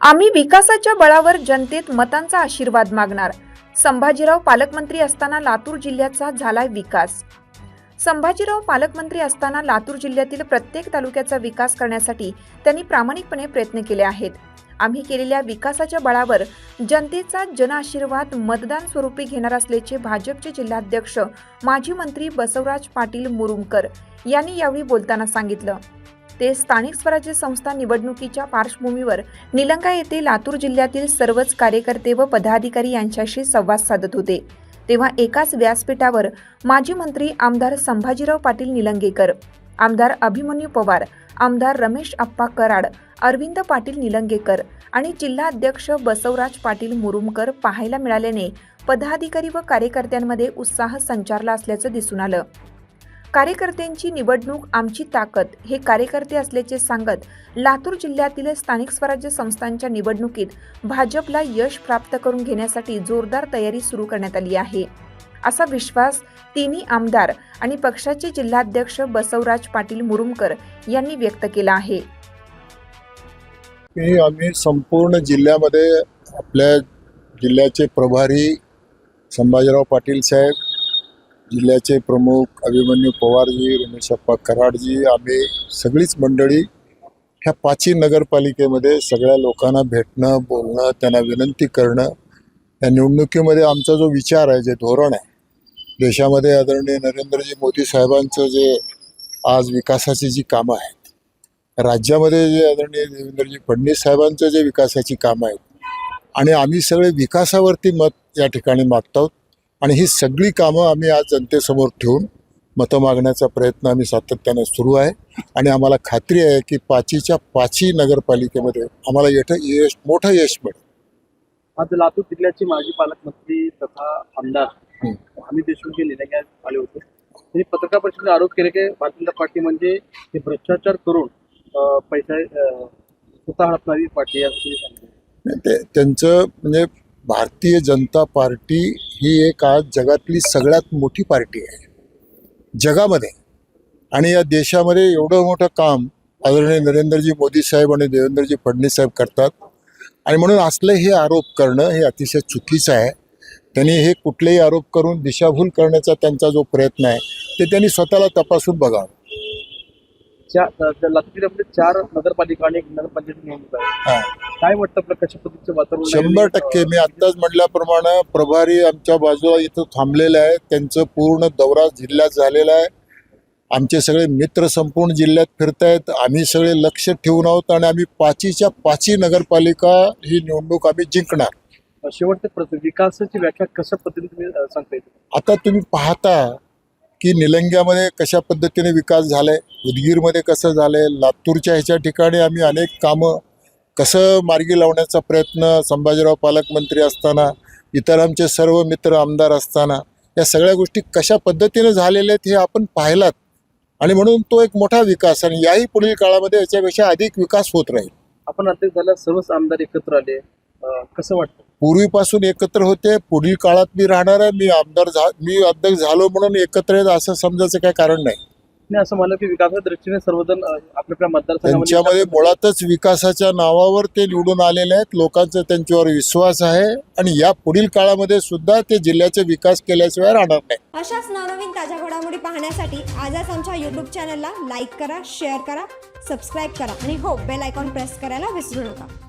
आम्ही विकासाच्या बळावर जनतेत मतांचा आशीर्वाद मागणार. संभाजीराव पालकमंत्री असताना लातूर जिल्ह्याचा झालाय विकास. संभाजीराव पालकमंत्री असताना लातूर जिल्ह्यातील प्रत्येक तालुक्याचा विकास करण्यासाठी त्यांनी प्रामाणिकपणे प्रयत्न केले आहेत. आम्ही केलेल्या विकासाच्या बळावर जनतेचा जनआशीर्वाद मतदान स्वरूपी घेणार असल्याचे भाजपचे जिल्हाध्यक्ष माजी मंत्री बसवराज पाटील मुरुमकर यांनी यावेळी बोलताना सांगितलं. ते स्थानिक स्वराज्य संस्था निवडणुकीच्या पार्श्वभूमीवर निलंगा येथे लातूर जिल्ह्यातील सर्वच कार्यकर्ते व पदाधिकारी यांच्याशी संवाद साधत होते. तेव्हा एकाच व्यासपीठावर माजी मंत्री आमदार संभाजीराव पाटील निलंगेकर आमदार अभिमन्यू पवार आमदार रमेश अप्पा कराड अरविंद पाटील निलंगेकर आणि जिल्हा अध्यक्ष बसवराज पाटील मुरुमकर पाहायला मिळाल्याने पदाधिकारी व कार्यकर्त्यांमध्ये उत्साह संचारला असल्याचं दिसून आलं. कार्यकर्त्यांची निवडणूक आमची ताकद हे कार्यकर्ते असल्याचे सांगत लातूर जिल्ह्यातील स्थानिक स्वराज्य संस्थांच्या निवडणुकीत भाजपला यश प्राप्त करून घेण्यासाठी जोरदार तयारी सुरू करण्यात आली आहे. असा विश्वास तिन्ही आमदार आणि पक्षाचे जिल्हाध्यक्ष बसवराज पाटील मुरुमकर यांनी व्यक्त केला आहे. की आम्ही संपूर्ण जिल्ह्यामध्ये आपल्या जिल्ह्याचे प्रभारी संभाजीराव पाटील साहेब जिल्ह्याचे प्रमुख अभिमन्यू पवारजी रमेशप्पा कराडजी आम्ही सगळीच मंडळी ह्या पाचही नगरपालिकेमध्ये सगळ्या लोकांना भेटणं बोलणं त्यांना विनंती करणं या निवडणुकीमध्ये आमचा जो विचार आहे जे धोरण आहे देशामध्ये आदरणीय नरेंद्रजी मोदी साहेबांचं जे आज विकासाची जी कामं आहेत राज्यामध्ये जे आदरणीय देवेंद्रजी फडणवीस साहेबांचं जे विकासाची कामं आहेत आणि आम्ही सगळे विकासावरती मत या ठिकाणी मागतो आणि ही सगळी कामं आम्ही आज जनतेसमोर ठेवून मतं मागण्याचा प्रयत्न आम्ही सातत्यानं सुरू आहे. आणि आम्हाला खात्री आहे की पाचीच्या पाचही नगरपालिकेमध्ये आम्हाला यश यश मोठं यश मिळेल. आज लातूर जिल्ह्याचे माजी पालकमंत्री तथा आमदार. अमित देशमुख हे निलंग्यात आले होते. त्यांनी पत्रकार परिषदेत आरोप केले की भारतीय जनता पार्टी म्हणजे हे भ्रष्टाचार करून पैसा स्वतः हटणारी पार्टी असं त्यांनी सांगितलं ते त्यांचं म्हणजे भारतीय जनता पार्टी ही एक आज जगातली सगळ्यात मोठी पार्टी आहे. जगामध्ये आणि या देशामध्ये एवढं मोठं काम आदरणीय नरेंद्रजी मोदी साहेब आणि देवेंद्रजी फडणवीस साहेब करतात. आणि म्हणून असले हे आरोप करणं हे अतिशय चुकीचं आहे. त्यांनी हे कुठलेही आरोप करून दिशाभूल करण्याचा त्यांचा जो प्रयत्न आहे ते त्यांनी स्वतःला तपासून बघावं. चार अं, लातूर जिल्ह्यामध्ये चार नगरपालिका आणि निवडणूक आहे. हां. काय वाटतं आपलं कशा पद्धतीचं वातावरण आहे? शंभर टक्के. मी आत्ताच म्हटल्याप्रमाणे प्रभारी आमच्या बाजूला इथं थांबलेले आहेत. त्यांचं पूर्ण दौरा जिल्ह्यात झालेला आहे. आमचे सगळे मित्र संपूर्ण जिल्ह्यात फिरतायत. आम्ही सगळे लक्ष ठेवून आहोत आणि आम्ही पाचीच्या पाचही नगरपालिका ही निवडणूक आम्ही जिंकणार. अं, शेवटचं प्रश्न विकासाची व्याख्या कशा पद्धतीने तुम्ही अं, सांगता येते? आता तुम्ही पाहता की निलंग्यामध्ये कशा पद्धतीने विकास झालाय उदगीरमध्ये कसं झालं आहे लातूरच्या ह्याच्या ठिकाणी आम्ही अनेक कामं कसं मार्गी लावण्याचा प्रयत्न संभाजीराव पालकमंत्री असताना इतर आमचे सर्व मित्र आमदार असताना या सगळ्या गोष्टी कशा पद्धतीने झालेल्या आहेत हे आपण पाहिलात. आणि म्हणून तो एक मोठा विकास आणि याही पुढील काळामध्ये याच्यापेक्षा अधिक विकास होत राहील. आपण अध्यक्ष झाल्या सर्वच आमदार एकत्र आले. कसं वाटतं? पूर्वीपासून एकत्र होते पुढील काळात मी राहणार आहे मी आमदार झा मी अध्यक्ष झालो म्हणून एकत्र आहेत असं समजायचं काही कारण नाही. नाही असं म्हणलं की विकासाच्या दृष्टीने सर्वजण आपल्या मतदारसंघामध्ये त्यांच्यामध्ये मुळातच विकासाच्या नावावर ते निवडून आलेले आहेत लोकांचा त्यांच्यावर विश्वास आहे आणि या पुढील काळामध्ये सुद्धा ते जिल्ह्याचे विकास केल्याशिवाय राहणार नाही. अशाच नवनवीन ताज्या घडामोडी पाहण्यासाठी आजच आमच्या यूट्यूब चॅनलला लाईक करा शेअर करा सबस्क्राईब करा आणि हो बेल आयकॉन प्रेस करायला विसरू नका.